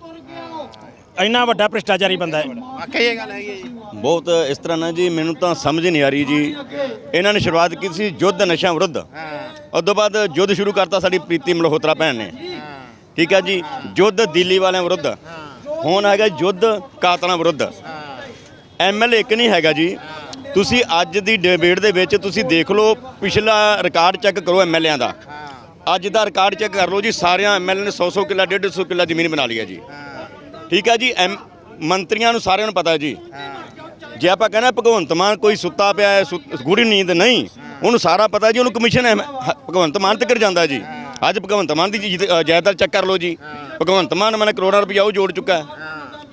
ਇੰਨਾ ਵੱਡਾ ਭ੍ਰਿਸ਼ਟਾਚਾਰੀ ਬੰਦਾ ਹੈ। ਵਾਕਈ ਇਹ ਗੱਲ ਹੈਗੀ ਹੈ ਜੀ। ਬਹੁਤ ਇਸ ਤਰ੍ਹਾਂ ਨਾ ਜੀ ਮੈਨੂੰ ਤਾਂ ਸਮਝ ਨਹੀਂ ਆ ਰਹੀ ਜੀ। ਇਹਨਾਂ ਨੇ ਸ਼ੁਰੂਆਤ ਕੀਤੀ ਸੀ ਯੁੱਧ ਨਸ਼ਾ ਵਿਰੁੱਧ। ਉਸ ਤੋਂ ਬਾਅਦ ਯੁੱਧ ਸ਼ੁਰੂ ਕਰਤਾ ਸਾਡੀ ਪ੍ਰੀਤੀ ਮਲਹੋਤਰਾ ਭੈਣ ਨੇ। ਠੀਕ ਹੈ ਜੀ ਯੁੱਧ ਦਿੱਲੀ ਵਾਲਿਆਂ ਵਿਰੁੱਧ। ਹੁਣ ਹੈਗਾ ਯੁੱਧ ਕਾਤਲਾਂ ਵਿਰੁੱਧ। ਐਮਐਲਏ ਇੱਕ ਨਹੀਂ ਹੈਗਾ ਜੀ। ਤੁਸੀਂ ਅੱਜ ਦੀ ਡਿਬੇਟ ਦੇ ਵਿੱਚ ਤੁਸੀਂ ਦੇਖ ਲਓ ਪਿਛਲਾ ਰਿਕਾਰਡ ਚੈੱਕ ਕਰੋ ਐਮਐਲਏਆਂ ਦਾ। ਅੱਜ ਦਾ ਰਿਕਾਰਡ ਚੈੱਕ ਕਰ ਲਓ ਜੀ ਸਾਰਿਆਂ ਐਮਐਲਏ ਨੇ 100 100 ਕਿੱਲਾ 150 ਕਿੱਲਾ ਜ਼ਮੀਨ ਬਣਾ ਲਈ ਹੈ ਜੀ। ਠੀਕ ਹੈ ਜੀ ਐਮ ਮੰਤਰੀਆਂ ਨੂੰ ਸਾਰਿਆਂ ਨੂੰ ਪਤਾ ਹੈ ਜੀ। ਜੇ ਆਪਾਂ ਕਹਿੰਦੇ ਭਗਵੰਤ ਮਾਨ ਕੋਈ ਸੁੱਤਾ ਪਿਆ ਹੈ ਗੂੜੀ ਨੀਂਦ ਨਹੀਂ ਉਹਨੂੰ ਸਾਰਾ ਪਤਾ ਜੀ ਉਹਨੂੰ ਕਮਿਸ਼ਨ ਹੈ ਭਗਵੰਤ ਮਾਨ ਤੱਕ ਜਾਂਦਾ ਜੀ। ਅੱਜ ਭਗਵੰਤ ਮਾਨ ਦੀ ਜਾਇਦਾਦ ਚੈੱਕ ਕਰ ਲਓ ਜੀ। ਭਗਵੰਤ ਮਾਨ ਮੈਨੇ ਕਰੋੜਾਂ ਰੁਪਇਆ ਉਹ ਜੋੜ ਚੁੱਕਾ ਹੈ।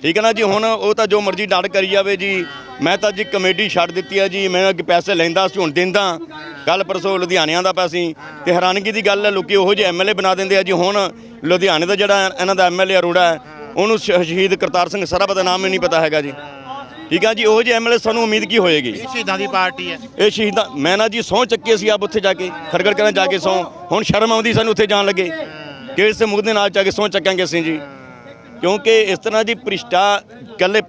ਠੀਕ ਹੈ ਨਾ ਜੀ ਹੁਣ ਉਹ ਤਾਂ ਜੋ ਮਰਜ਼ੀ ਡਾਟ ਕਰੀ ਜਾਵੇ ਜੀ। ਮੈਂ ਤਾਂ ਜੀ ਕਮੇਟੀ ਛੱਡ ਦਿੱਤੀ ਹੈ ਜੀ ਮੈਂ ਅੱਗੇ ਪੈਸੇ ਲੈਂਦਾ ਸੀ ਹੁਣ ਦਿੰਦਾ। ਕੱਲ ਪਰਸੋਂ ਲੁਧਿਆਣਿਆਂ ਦਾ ਪੈਸੀ ਤੇ ਹੈਰਾਨਗੀ ਦੀ ਗੱਲ ਹੈ ਲੋਕੀ ਉਹੋ ਜਿਹੇ ਐਮਐਲਏ ਬਣਾ ਦਿੰਦੇ ਆ ਜੀ। ਹੁਣ ਲੁਧਿਆਣੇ ਦਾ ਜਿਹੜਾ ਇਹਨਾਂ ਦਾ ਐਮਐਲਏ ਅਰੋੜਾ ਹੈ ਉਹਨੂੰ ਸ਼- ਸ਼ਹੀਦ ਕਰਤਾਰ ਸਿੰਘ ਸਰਾਭਾ ਦਾ ਨਾਮ ਹੀ ਨਹੀਂ ਪਤਾ ਹੈਗਾ ਜੀ। ਠੀਕ ਆ ਜੀ ਉਹੋ ਜਿਹੇ ਐਮਐਲਏ ਸਾਨੂੰ ਉਮੀਦ ਕੀ ਹੋਏਗੀ? ਇਹ ਸ਼ਹੀਦਾਂ ਦੀ ਪਾਰਟੀ ਹੈ। ਇਹ ਸ਼ਹੀਦਾਂ ਮੈਂ ਨਾ ਜੀ ਸਹੁੰ ਚੱਕੀ ਸੀ ਆਪ ਉੱਥੇ ਜਾ ਕੇ ਖੜਗੜ ਕਰਨ ਜਾ ਕੇ ਸਹੁੰ। ਹੁਣ ਸ਼ਰਮ ਆਉਂਦੀ ਸਾਨੂੰ ਉੱਥੇ ਜਾਣ ਲੱਗੇ। ਕਿ ਇਸ ਮੁੱਖ ਦੇ ਨਾਲ ਜਾ ਕੇ ਸਹੁੰ ਚੱਕਾਂਗੇ ਅਸੀਂ ਜੀ। ਕਿਉਂਕਿ ਇਸ ਤਰ੍ਹਾਂ ਦੀ ਭ੍ਰਿਸ਼ਟਾ ਕੱਲੇ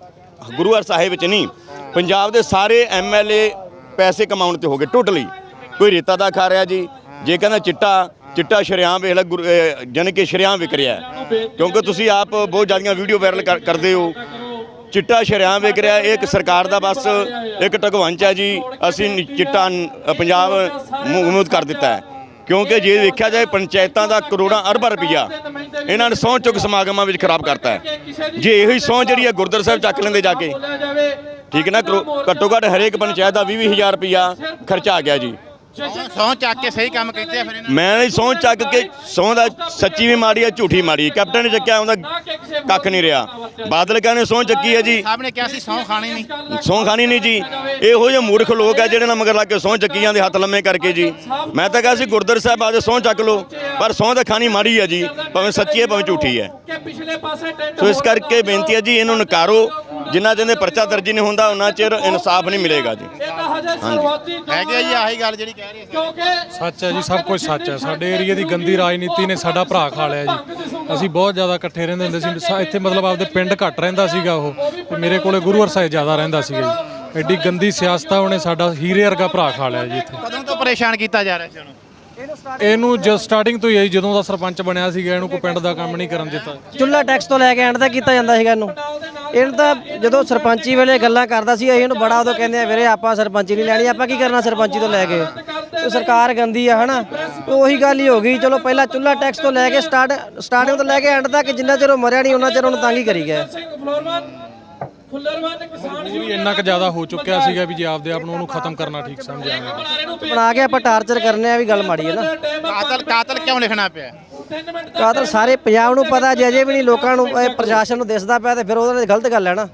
ਗੁਰੂ ਹਰ ਸਾਹਿਬ ਵਿੱਚ ਨਹੀਂ, ਪੰਜਾਬ ਦੇ ਸਾਰੇ ਐਮਐਲਏ ਪੈਸੇ ਕਮਾਉਣ ਤੇ ਹੋ ਗਏ, ਟੋਟਲੀ। ਕੋਈ ਰੇਤਾ ਦਾ ਖਾ ਰਿਹਾ ਜੀ, ਜੇ ਕਹਿੰਦਾ ਚਿੱਟਾ ਚਿੱਟਾ ਸ਼ਰਿਆਮ ਵੇਖ ਲੈ ਗੁਰੂ- ਅਹ, ਜਾਣੀ ਕਿ ਸ਼ਰਿਆਮ ਵਿਕ ਰਿਹਾ ਕਿਉਂਕਿ ਤੁਸੀਂ ਆਪ ਬਹੁਤ ਜ਼ਿਆਦੀਆਂ ਵੀਡੀਓ ਵਾਇਰਲ ਕਰ- ਕਰਦੇ ਹੋ। ਚਿੱਟਾ ਸ਼ਰਿਆਮ ਵਿਕ ਰਿਹਾ, ਇਹ ਇੱਕ ਸਰਕਾਰ ਦਾ ਬਸ ਇੱਕ ਢਗਵੰਚ ਹੈ ਜੀ। ਅਸੀਂ ਚਿੱਟਾ ਪੰਜਾਬ ਮੁਹਮੂਦ ਕਰ ਦਿੱਤਾ ਹੈ। ਕਿਉਂਕਿ ਜੇ ਵੇਖਿਆ ਜਾਏ ਪੰਚਾਇਤਾਂ ਦਾ ਕਰੋੜਾਂ ਅਰਬਾਂ ਰੁਪਈਆ ਇਹਨਾਂ ਨੇ ਸਹੁੰ ਚੁੱਕ ਸਮਾਗਮਾਂ ਵਿੱਚ ਖਰਾਬ ਕਰਤਾ ਹੈ। ਜੇ ਇਹੀ ਸਹੁੰ ਜਿਹੜੀ ਹੈ ਗੁਰਦੁਆਰਾ ਸਾਹਿਬ ਚੱਕ ਲੈਂਦੇ ਜਾ ਕੇ, ਠੀਕ ਹੈ ਨਾ, ਕਰੋ- ਘੱਟੋ ਘੱਟ ਹਰੇਕ ਪੰਚਾਇਤ ਦਾ 20 ਹਜ਼ਾਰ ਰੁਪਈਆ ਖਰਚਾ ਆ ਗਿਆ ਜੀ। ਸੌ ਚੱਕ ਕੇ ਸਹੀ ਕੰਮ ਕੀਤੇ ਆ ਫਿਰ ਇਹਨਾਂ ਮੈਂ ਨਹੀਂ ਸਹੁੰ ਚੱਕ ਕੇ ਸਹੁੰ ਦਾ ਸੱਚੀ ਵੀ ਮਾੜੀ ਹੈ ਝੂਠੀ ਹੈ ਕੈਪਟਨ ਨੇ ਚੱਕਿਆ ਉਹਦਾ ਕੱਖ ਨਹੀਂ ਰਿਹਾ। ਬਾਦਲ ਕਹਿੰਦੇ ਸਹੁੰ ਚੱਕੀ ਹੈ ਜੀ। ਸਾਹਿਬ ਨੇ ਕਿਹਾ ਸੀ ਸੌ ਖਾਣੀ ਨਹੀਂ। ਸਹੁੰ ਖਾਣੀ ਨਹੀਂ ਜੀ। ਇਹੋ ਜਿਹੇ ਮੂਰਖ ਲੋਕ ਆ ਜਿਹੜੇ ਨਾਲ ਮਗਰ ਲੱਗ ਕੇ ਸਹੁੰ ਚੱਕੀ ਜਾਂਦੇ ਹੱਥ ਲੰਮੇ ਕਰਕੇ ਜੀ। ਮੈਂ ਤਾਂ ਕਹਾਂ ਸੀ ਗੁਰਦਰ ਸਾਹਿਬ ਆਦੇ ਸਹੁੰ ਚੱਕ ਲਓ। ਪਰ ਸਹੁੰ ਤਾਂ ਖਾਣੀ ਮਾੜੀ ਹੈ ਜੀ। ਭਾਵੇਂ ਸੱਚੀ ਹੈ ਭਾਵੇਂ ਝੂਠੀ ਹੈ ਸੋ ਇਸ ਕਰਕੇ ਬੇਨਤੀ ਹੈ ਜੀ ਇਹਨੂੰ ਨਕਾਰੋ। ਜਿੰਨਾ ਚਿਰ ਇਹ ਪਰਚਾ ਦਰਜ ਨਹੀਂ ਹੁੰਦਾ ਉਹਨਾਂ ਚਿਰ ਇਨਸਾਫ ਨਹੀਂ ਮਿਲੇਗਾ ਜੀ। ਹੈਗੇ ਜੀ ਆਹੀ ਗੱਲ ਜਿਹੜੀ ਕਹਿ ਰਹੇ ਸੀ। ਸੱਚ ਹੈ ਜੀ ਸਭ ਕੁਝ ਸੱਚ ਹੈ। ਸਾਡੇ ਏਰੀਆ ਦੀ ਗੰਦੀ ਰਾਜਨੀਤੀ ਨੇ ਸਾਡਾ ਭਰਾ ਖਾ ਲਿਆ ਜੀ। ਅਸੀਂ ਬਹੁਤ ਜ਼ਿਆਦਾ ਇਕੱਠੇ ਰਹਿੰਦੇ ਹੁੰਦੇ ਸੀ। ਇੱਥੇ ਮਤਲਬ ਆਪਦੇ ਪਿੰਡ ਘੱਟ ਰਹਿੰਦਾ ਸੀਗਾ ਉਹ। ਤੇ ਮੇਰੇ ਕੋਲੇ ਗੁਰੂ ਸਾਹਿਬ ਜ਼ਿਆਦਾ ਰਹਿੰਦਾ ਸੀਗਾ ਜੀ। ਐਡੀ ਗੰਦੀ ਸਿਆਸਤ ਉਹਨੇ ਸਾਡਾ ਹੀਰੇ ਵਰਗਾ ਭਰਾ ਖਾ ਲਿਆ ਜੀ ਇੱਥੇ। ਕਦੋਂ ਤੋਂ ਪਰੇਸ਼ਾਨ ਕੀਤਾ ਜਾ ਰਿਹਾ ਸੀ ਉਹਨੂੰ? ਇਹਨੂੰ ਜਦ ਸਟਾਰਟਿੰਗ ਤੋਂ ਹੀ ਜਦੋਂ ਦਾ ਸਰਪੰਚ ਬਣਿਆ ਸੀਗਾ ਇਹਨੂੰ ਕੋਈ ਪਿੰਡ ਦਾ ਕੰਮ ਨਹੀਂ ਕਰਨ ਦਿੱਤਾ। ਚੁੱਲਾ ਟੈਕਸ ਤੋਂ ਲੈ ਕੇ ਐਂਡ ਤੱਕ ਕੀਤਾ ਜਾਂਦਾ ਸੀਗਾ ਇਹਨੂੰ। ਇਹਨੂੰ ਤਾਂ ਜਦੋਂ ਸਰਪੰਚੀ ਵੇਲੇ ਗੱਲਾਂ ਕਰਦਾ ਸੀ ਅਸੀਂ ਇਹਨੂੰ ਬੜਾ ਉਦੋਂ ਕਹਿੰਦੇ ਆ ਵੀਰੇ ਆਪਾਂ ਸਰਪੰਚੀ ਨਹੀਂ ਲੈਣੀ ਆਪਾਂ ਕੀ ਕਰਨਾ ਸਰਪੰਚੀ ਤੋਂ ਲੈ ਕੇ? ਤੇ ਸਰਕਾਰ ਗੰਦੀ ਆ ਹਨਾ? ਤੇ ਉਹੀ ਗੱਲ ਹੀ ਹੋ ਗਈ ਚਲੋ ਪਹਿਲਾਂ ਚੁੱਲਾ ਟੈਕਸ ਤੋਂ ਲੈ ਕੇ ਸਟਾਰਟ ਸਟਾਰਟਿੰਗ ਤੋਂ ਲੈ ਕੇ ਐਂਡ ਤੱਕ ਜਿੰਨਾ ਚਿਰ ਉਹ ਮਰਿਆ ਨਹੀਂ ਉਹਨਾਂ ਚਿਰ ਉਹਨੂੰ ਤੰਗ ਹੀ ਕਰੀ ਗਏ। ਪੂਰੀ ਇੰਨਾ ਕੁ ਜ਼ਿਆਦਾ ਹੋ ਚੁੱਕਿਆ ਸੀਗਾ ਵੀ ਜੇ ਆਪਦੇ ਆਪ ਨੂੰ ਉਹਨੂੰ ਖਤਮ ਕਰਨਾ ਠੀਕ ਸਮਝਿਆ। ਬਣਾ ਕੇ ਆਪਾਂ ਟਾਰਚਰ ਕਰਨੇ ਆ ਵੀ ਗੱਲ ਮਾੜੀ ਹੈ ਨਾ। ਕਾਤਲ ਕਾਤਲ ਕਿਉਂ ਲਿਖਣਾ ਪਿਆ? ਕਾਤਲ ਸਾਰੇ ਪੰਜਾਬ ਨੂੰ ਪਤਾ ਜੇ ਅਜੇ ਵੀ ਨਹੀਂ ਲੋਕਾਂ ਨੂੰ ਇਹ ਪ੍ਰਸ਼ਾਸਨ ਨੂੰ ਦਿਸਦਾ ਪਿਆ ਤੇ ਫਿਰ ਉਹਦੇ ਨਾਲ ਗਲਤ ਗੱਲ ਹੈ ਨਾ।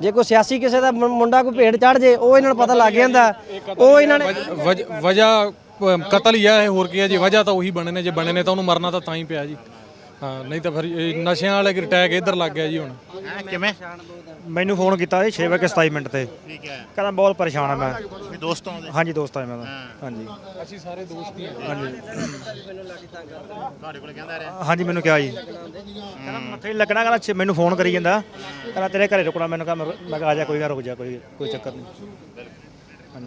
ਜੇ ਕੋਈ ਸਿਆਸੀ ਕਿਸੇ ਦਾ ਮੁੰ- ਮੁੰਡਾ ਕੋਈ ਭੇਡ ਚੜ ਜੇ ਉਹ ਇਹਨਾਂ ਨੂੰ ਪਤਾ ਲੱਗ ਜਾਂਦਾ। ਉਹ ਇਹਨਾਂ ਨੇ ਵਜ- ਵਜ੍ਹਾ ਅ, ਕਤਲ ਹੀ ਆ ਇਹ ਹੋਰ ਕੀ ਹੈ ਜੀ ਵਜ੍ਹਾ ਤਾਂ ਉਹੀ ਬਣੇ ਨੇ ਜੇ ਬਣੇ ਨੇ ਤਾਂ ਉਹਨੂੰ ਮਰਨਾ ਤਾਂ ਤਾਂ ਹੀ ਪਿਆ ਜੀ। ਹਾਂ ਨਹੀਂ ਤਾਂ ਫਿਰ ਇਹ ਨਸ਼ਿਆਂ ਵਾਲੇ ਕਿ ਅਟੈਕ ਇੱਧਰ ਲੱਗ ਗਿਆ ਜੀ ਹੁਣ। ਹੈਂ, ਕਿਵੇਂ? ਮੈਨੂੰ ਫੋਨ ਕੀਤਾ ਜੀ 6 ਵਜੇ 27 ਮਿੰਟ ਤੇ। ਠੀਕ ਹੈ। ਕਹਿੰਦਾ ਬਹੁਤ ਪਰੇਸ਼ਾਨ ਆ ਮੈਂ। ਵੀ ਦੋਸਤੋਂ ਦੇ ਹਾਂਜੀ ਦੋਸਤ ਆ ਮੈਂ ਤਾਂ। ਹਾਂਜੀ। ਅਸੀਂ ਸਾਰੇ ਦੋਸਤ ਹੀ ਤੁਹਾਡੇ ਕੋਲ ਕਹਿੰਦਾ ਰਿਹਾ। ਹਾਂਜੀ ਮੈਨੂੰ ਕਿਹਾ ਜੀ। ਕਹਿੰਦਾ ਮੱਥੇ ਨਹੀਂ ਲੱਗਣਾ ਕਹਿੰਦਾ ਛੇ- ਮੈਨੂੰ ਫੋਨ ਕਰੀ ਜਾਂਦਾ। ਕਹਿੰਦਾ ਤੇਰੇ ਘਰੇ ਰੁਕਣਾ ਮੈਨੂੰ ਕਹਿੰਦਾ ਮੈਂ ਕਿਹਾ ਆ ਜਾ ਕੋਈ ਗੱਲ ਰੁਕ ਜਾ ਕੋਈ ਕੋਈ ਚੱਕਰ ਨਹੀਂ।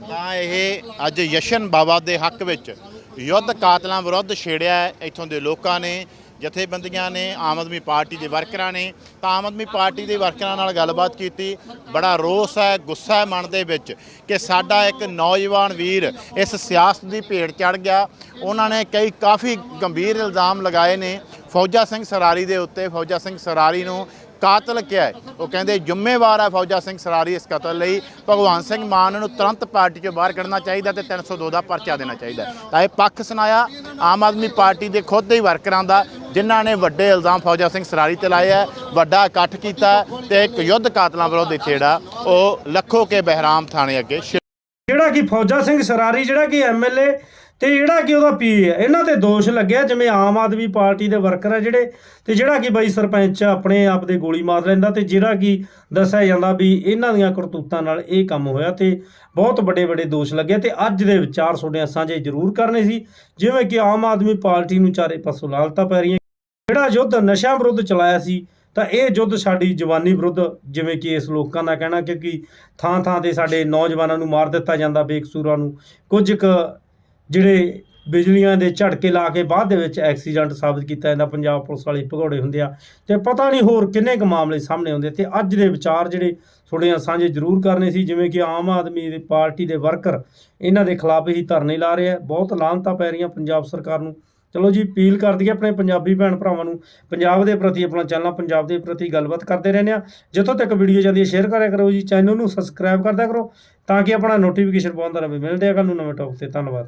ਤਾਂ ਇਹ ਅੱਜ ਯਸ਼ਨ ਬਾਬਾ ਦੇ ਹੱਕ ਵਿੱਚ ਯੁੱਧ ਕਾਤਲਾਂ ਵਿਰੁੱਧ ਛੇੜਿਆ ਹੈ ਇੱਥੋਂ ਦੇ ਲੋਕਾਂ ਨੇ। ਜਥੇਬੰਦੀਆਂ ਨੇ, ਆਮ ਆਦਮੀ ਪਾਰਟੀ ਦੇ ਵਰਕਰਾਂ ਨੇ, ਤਾਂ ਆਮ ਆਦਮੀ ਪਾਰਟੀ ਦੇ ਵਰਕਰਾਂ ਨਾਲ ਗੱਲਬਾਤ ਕੀਤੀ। ਬੜਾ ਰੋਸ ਹੈ, ਗੁੱਸਾ ਹੈ ਮਨ ਦੇ ਵਿੱਚ ਕਿ ਸਾਡਾ ਇੱਕ ਨੌਜਵਾਨ ਵੀਰ ਇਸ ਸਿਆਸਤ ਦੀ ਭੇਟ ਚੜ ਗਿਆ। ਉਹਨਾਂ ਨੇ ਕਈ ਕਾਫੀ ਗੰਭੀਰ ਇਲਜ਼ਾਮ ਲਗਾਏ ਨੇ। ਫੌਜਾ ਸਿੰਘ ਸਰਾਰੀ ਦੇ ਉੱਤੇ ਫੌਜਾ ਸਿੰਘ ਸਰਾਰੀ ਨੂੰ ਕਾਤਲ ਕਿਹਾ ਹੈ। ਉਹ ਕਹਿੰਦੇ, ਜ਼ਿੰਮੇਵਾਰ ਹੈ ਫੌਜਾ ਸਿੰਘ ਸਰਾਰੀ ਇਸ ਕਤਲ ਲਈ। ਭਗਵਾਨ ਸਿੰਘ ਮਾਨ ਨੂੰ ਤੁਰੰਤ ਪਾਰਟੀ ਚੋਂ ਬਾਹਰ ਕੱਢਣਾ ਚਾਹੀਦਾ ਤੇ 302 ਦਾ ਪਰਚਾ ਦੇਣਾ ਚਾਹੀਦਾ ਤਾਂ ਇਹ ਪੱਖ ਸੁਣਾਇਆ, ਆਮ ਆਦਮੀ ਪਾਰਟੀ ਦੇ ਖੁਦ ਦੇ ਹੀ ਵਰਕਰਾਂ ਦਾ, ਜਿਨ੍ਹਾਂ ਨੇ ਵੱਡੇ ਇਲਜ਼ਾਮ ਫੌਜਾ ਸਿੰਘ ਸਰਾਰੀ ਤੇ ਲਾਏ ਹੈ, ਵੱਡਾ ਇਕੱਠ ਕੀਤਾ ਹੈ ਤੇ ਇੱਕ ਯੁੱਧ ਕਾਤਲਾਂ ਵਿਰੁੱਧ ਇੱਥੇ ਜਿਹੜਾ ਉਹ ਲੱਖੋ ਕੇ ਬਹਿਰਾਮ ਥਾਣੇ ਅੱਗੇ ਜਿਹੜਾ ਕਿ ਫੌਜਾ ਸਿੰਘ ਸਰਾਰੀ, ਜਿਹੜਾ ਕਿ ਐਮਐਲਏ ਤੇ ਜਿਹੜਾ ਕਿ ਉਹਦਾ ਪੀ ਹੈ, ਇਹਨਾਂ ਤੇ ਦੋਸ਼ ਲੱਗਿਆ, ਜਿਵੇਂ ਆਮ ਆਦਮੀ ਪਾਰਟੀ ਦੇ ਵਰਕਰ ਆ ਜਿਹੜੇ, ਤੇ ਜਿਹੜਾ ਕਿ ਬਾਈ ਸਰਪੰਚ ਆਪਣੇ ਆਪ ਦੇ ਗੋਲੀ ਮਾਰ ਲੈਂਦਾ ਤੇ ਜਿਹੜਾ ਕਿ ਦੱਸਿਆ ਜਾਂਦਾ ਵੀ ਇਹਨਾਂ ਦੀਆਂ ਕਰਤੂਤਾਂ ਨਾਲ ਇਹ ਕੰਮ ਹੋਇਆ ਤੇ ਬਹੁਤ ਵੱਡੇ ਵੱਡੇ ਦੋਸ਼ ਲੱਗੇ ਤੇ ਅੱਜ ਦੇ ਵਿਚਾਰ ਤੁਹਾਡੇ ਸਾਂਝੇ ਜ਼ਰੂਰ ਕਰਨੇ ਸੀ, ਜਿਵੇਂ ਕਿ ਆਮ ਆਦਮੀ ਪਾਰਟੀ ਨੂੰ ਚਾਰੇ ਪਾਸੋਂ ਲਾਲਤਾ ਪੈ ਰਹੀਆਂ। ਜਿਹੜਾ ਯੁੱਧ ਨਸ਼ਿਆਂ ਵਿਰੁੱਧ ਚਲਾਇਆ ਸੀ, ਤਾਂ ਇਹ ਯੁੱਧ ਸਾਡੀ ਜਵਾਨੀ ਵਿਰੁੱਧ, ਜਿਵੇਂ ਕਿ ਇਸ ਲੋਕਾਂ ਦਾ ਕਹਿਣਾ ਕਿਉਂਕਿ ਥਾਂ ਥਾਂ ਤੇ ਸਾਡੇ ਨੌਜਵਾਨਾਂ ਨੂੰ ਮਾਰ ਦਿੱਤਾ ਜਾਂਦਾ ਬੇਕਸੂਰਾਂ ਨੂੰ। ਕੁਝ ਕੁ ਜਿਹੜੇ ਬਿਜਲੀਆਂ ਦੇ ਝਟਕੇ ਲਾ ਕੇ ਬਾਅਦ ਦੇ ਵਿੱਚ ਐਕਸੀਡੈਂਟ ਸਾਬਤ ਕੀਤਾ ਜਾਂਦਾ, ਪੰਜਾਬ ਪੁਲਿਸ ਵਾਲੇ ਭਗੌੜੇ ਹੁੰਦੇ ਆ, ਤੇ ਪਤਾ ਨਹੀਂ ਹੋਰ ਕਿੰਨੇ ਕੁ ਮਾਮਲੇ ਸਾਹਮਣੇ ਆਉਂਦੇ ਤੇ ਅੱਜ ਦੇ ਵਿਚਾਰ ਜਿਹੜੇ ਥੋੜ੍ਹੇ ਨਾਲ ਸਾਂਝੇ ਜ਼ਰੂਰ ਕਰਨੇ ਸੀ, ਜਿਵੇਂ ਕਿ ਆਮ ਆਦਮੀ ਦੀ ਪਾਰਟੀ ਦੇ ਵਰਕਰ ਇਹਨਾਂ ਦੇ ਖਿਲਾਫ ਹੀ ਧਰਨੇ ਲਾ ਰਹੇ ਆ, ਬਹੁਤ ਲਾਹਨਤਾਂ ਪੈ ਰਹੀਆਂ ਪੰਜਾਬ ਸਰਕਾਰ ਨੂੰ। ਚਲੋ ਜੀ, ਅਪੀਲ ਕਰਦੀ ਹੈ ਆਪਣੇ ਪੰਜਾਬੀ ਭੈਣ ਭਰਾਵਾਂ ਨੂੰ, ਪੰਜਾਬ ਦੇ ਪ੍ਰਤੀ ਆਪਣਾ ਚੈਨਲ, ਪੰਜਾਬ ਦੇ ਪ੍ਰਤੀ ਗੱਲਬਾਤ ਕਰਦੇ ਰਹਿੰਦੇ ਆ। ਜਿੱਥੋਂ ਤੱਕ ਵੀਡੀਓ ਜਾਂਦੀ ਹੈ, ਸ਼ੇਅਰ ਕਰਿਆ ਕਰੋ ਜੀ, ਚੈਨਲ ਨੂੰ ਸਬਸਕ੍ਰਾਈਬ ਕਰਦਿਆ ਕਰੋ, ਤਾਂ ਕਿ ਆਪਣਾ ਨੋਟੀਫਿਕੇਸ਼ਨ ਪਾਉਂਦਾ ਰਹੇ ਮਿਲਦੇ ਆ ਕੱਲ ਨੂੰ ਨਵੇਂ ਟੌਪ ਤੇ। ਧੰਨਵਾਦ।